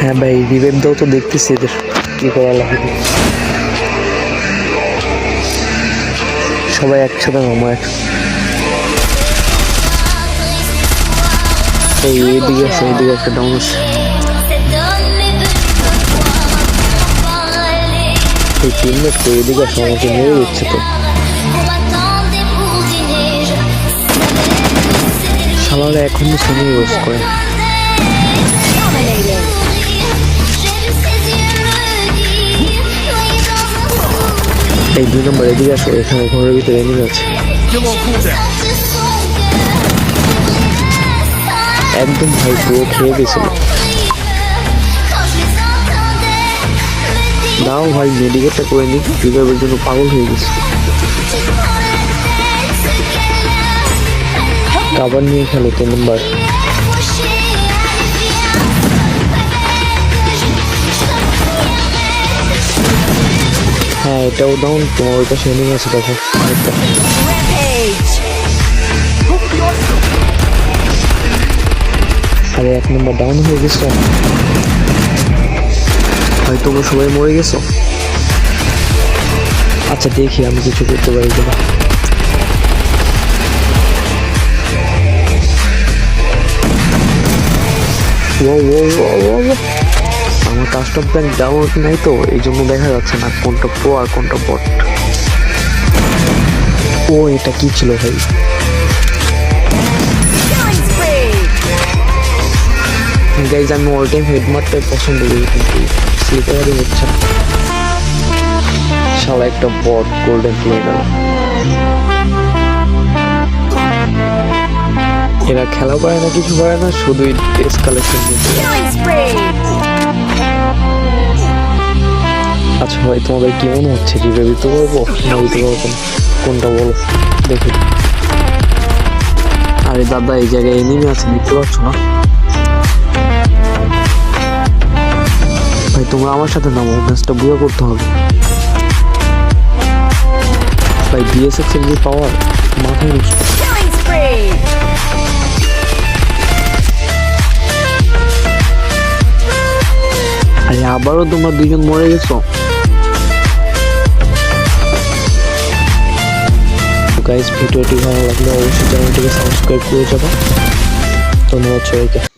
হ্যাঁ ভাই রিভেভ দাও তো দেখতেছি এদের কি করা লাগে। সবাই একসাথে নামো, এক এই এদিকে আছে, এদিকে একটা ডাউন আছে। এই টিমমেট এদিকে আছে, আমাকে তো। শালারা এখন সোনি ইউজ করে। এই দুই নম্বর এদিকে আসো, এখানে ঘরের ভিতরে এনিমি আছে। একদম ভাই, পুরো খেয়ে গেছিল দাও ভাই মেডিকেটটা করে নিই রিভাইভের জন্য পাগল হয়ে গেছে। কাবার নিয়ে খেলো তিন নম্বর। এটাও ডাউন তোমার ওই পাশে এনিমি আছে, দেখো। আরে, এক নম্বর ডাউন হয়ে গেছো ভাই, তোমরা সবাই মরে গেছো আচ্ছা দেখি আমি কিছু করতে পারি কিনা ও ও ও ও ও। আমার কাস্টম প্যান্ট ডাউন নাই তো, এই জন্য দেখা যাচ্ছে না কোনটা প্রো আর কোনটা বট ও, এটা কি ছিল ভাই? গাইজ আমি অল টাইম হেডমারটাই পছন্দ করি, কিন্তু স্লিপারই হচ্ছে। শালা, একটা বট গোল্ডেন প্লেয়ার এরা খেলা করে না, কিছু করে না, শুধুই ড্রেস কালেকশন আচ্ছা ভাই তোমাদের কি মনে হচ্ছে রিভে দিতে পারব? না দিতে পারব? কোনটা বলো? দেখি। আরে দাদা এই জায়গায় এনিমি আছে দেখতে পাচ্ছ না? ভাই তোমরা আমার সাথে নামো ম্যাচটা বুয়া করতে হবে। ভাই বিএসএফ এর যে পাওয়ার মাথায় নষ্ট আরে আবারও তোমরা দুজন মরে গেছো? গাইস ভিডিওটি ভালো লাগলে অবশ্যই চ্যানেলটিকে সাবস্ক্রাইব করে যাব ধন্যবাদ সবাইকে।